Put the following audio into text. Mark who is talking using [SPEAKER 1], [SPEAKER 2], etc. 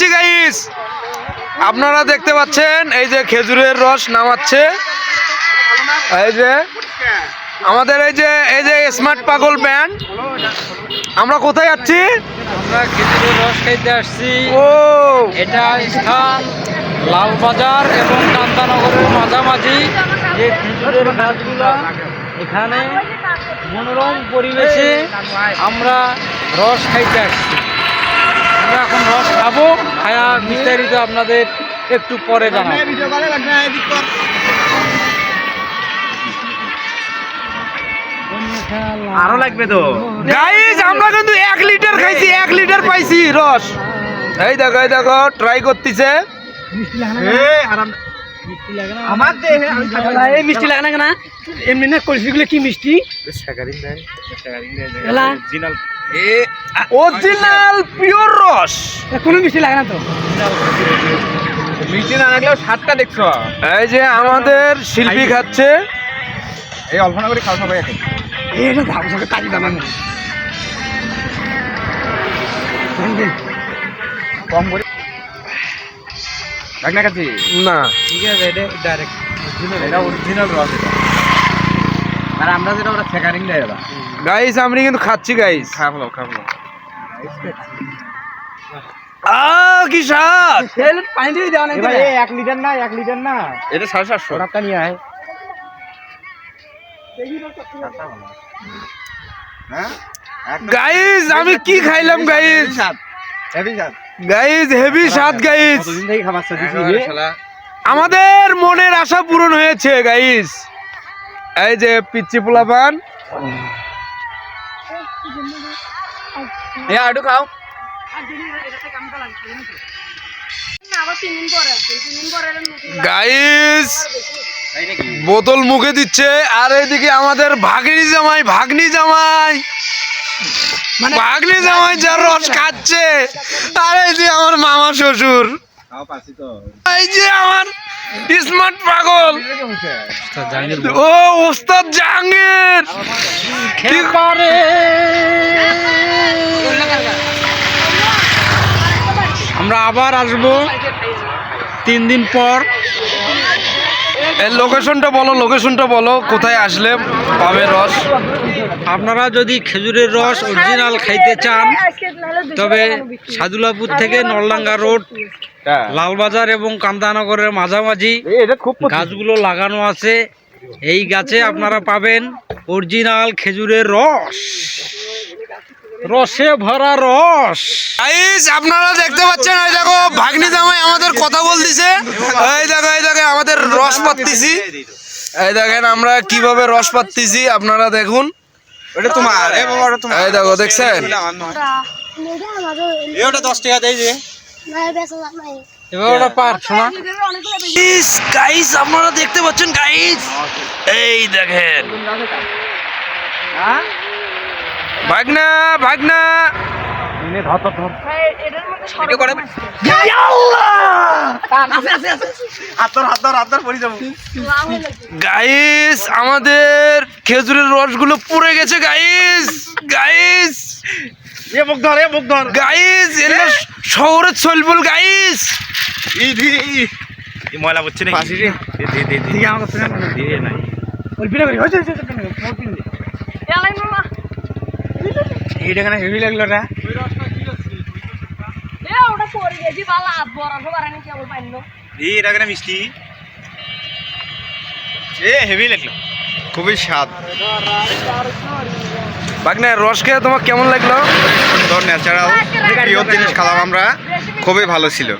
[SPEAKER 1] খাচ্ছি গাইস আপনারা দেখতে পাচ্ছেন এই যে খেজুরের রস নামাচ্ছে। এই যে আমাদের এই যে এই যে স্মার্ট পাগল ব্যান্ড আমরা কোথায় যাচ্ছি?
[SPEAKER 2] আমরা খেজুরের রস খাইতে আসছি।
[SPEAKER 1] ও।
[SPEAKER 2] এটা স্থান লালবাজার এবং কান্তানগরের মাঝামাঝি। যে খেজুরের গাছগুলো এখানে মনোরম পরিবেশে আমরা রস খাইতে আসছি। আমরা এখন রস খাব। আপনাদের একটু পরে জানাব।
[SPEAKER 3] আরও লাগবে তো।
[SPEAKER 1] আমরা কিন্তু এক লিটার খাইছি এক লিটার পাইছি রস। এই দেখো এই দেখো ট্রাই করতেছে।
[SPEAKER 3] আমার দেহে
[SPEAKER 2] এই মিষ্টি লাগে না কেন? এমনি না কলসিগুলো কি মিষ্টি?
[SPEAKER 1] অরিজিনাল পিওর রস।
[SPEAKER 2] কোনো মিষ্টি লাগে না তো?
[SPEAKER 3] মিষ্টি না লাগলেও দেখছ?
[SPEAKER 1] এই যে আমাদের শিল্পী খাচ্ছে।
[SPEAKER 3] এই অল্পনা করে খাওয়া সবাই এখন
[SPEAKER 2] এটা দাম সঙ্গে কাজি দাম
[SPEAKER 3] কম করে
[SPEAKER 1] না।
[SPEAKER 2] ঠিক আছে এটা ডাইরেক্ট
[SPEAKER 3] এটা অরিজিনাল রস এটা আর আমরা যেটা ওটা সেকারিং দেয় ওরা
[SPEAKER 1] গাইস আমি কিন্তু খাচ্ছি গাইস আ কি স্বাদ!
[SPEAKER 2] পানি দিয়ে দেওয়া
[SPEAKER 3] এবার এই এক লিটার না এক লিটার না। এটা সাড়ে সাতশো। টাকা নিয়ে আয়। হ্যাঁ
[SPEAKER 1] গাইস আমি কি খাইলাম গাইস
[SPEAKER 3] হেভি স্বাদ খাবার
[SPEAKER 1] আমাদের মনের আশা পূরণ হয়েছে গাইস এই যে পিচ্ছি পোলাপান।
[SPEAKER 3] এ আডু খাও।
[SPEAKER 1] গাইস বোতল মুখে দিচ্ছে আর এদিকে আমাদের ভাগ্নি জামাই ভাগ্নি জামাই। ভাগ্নি জামাই যার রস খাচ্ছে। আর এই যে আমার মামা শ্বশুর। এই যে আমার স্মার্ট পাগল। ও ওস্তাদ জাহাঙ্গীর। ঠিক
[SPEAKER 2] পারে। আমরা আবার আসব। তিন দিন পর
[SPEAKER 1] এই লোকেশনটা বলো লোকেশনটা বলো কোথায় আসলে পাবে রস?
[SPEAKER 2] আপনারা যদি খেজুরের রস অরিজিনাল খাইতে চান তবে সাদুলাপুর থেকে নলডাঙ্গা রোড লালবাজার এবং কান্দানগরের মাঝামাঝি গাছগুলো লাগানো আছে। এই গাছে আপনারা পাবেন অরিজিনাল খেজুরের রস। রসে ভরা রস।
[SPEAKER 1] গাইস আপনারা দেখতে পাচ্ছেন এই দেখো ভাগ্নি জামাই আমাদের কথা বলতিছে। এই দেখো এই দেখো আমাদের রস পাত্তিছি এই দেখেন আমরা কীভাবে রস পাত্তিছি আপনারা দেখুন।
[SPEAKER 3] ওটা তোমার এ বাবা ওটা তোমার।
[SPEAKER 1] এই দেখো দেখছেন?
[SPEAKER 3] এ ওটা দশ টাকা দেয় যে।
[SPEAKER 2] এবার ওটা পার শোনা।
[SPEAKER 1] গাইস গাইস আপনারা দেখতে পাচ্ছেন গাইস এই দেখেন। ভাগনা ভাগনা।
[SPEAKER 3] পড়ি যাব।
[SPEAKER 1] গাইস আমাদের খেজুরের রসগুলো পুড়ে গেছে গাইস গাইস
[SPEAKER 3] এ মুখ ধর এ মুখ ধর।
[SPEAKER 1] গাইস এগুলো শহরের চলবুল গাইস
[SPEAKER 3] ময়লা বুঝছে নাকি? দে দে দে দে।
[SPEAKER 4] গেছি ভালো হাত বড় সবার আনি কেবল পাইল?
[SPEAKER 3] এই এটা কেন মিষ্টি? এ হেভি লাগল। খুবই স্বাদ।
[SPEAKER 1] ভাগনা রস খেয়ে তোমার কেমন লাগল?
[SPEAKER 3] সুন্দর ন্যাচারাল প্রিয় জিনিস খেলাম আমরা। খুবই ভালো ছিল।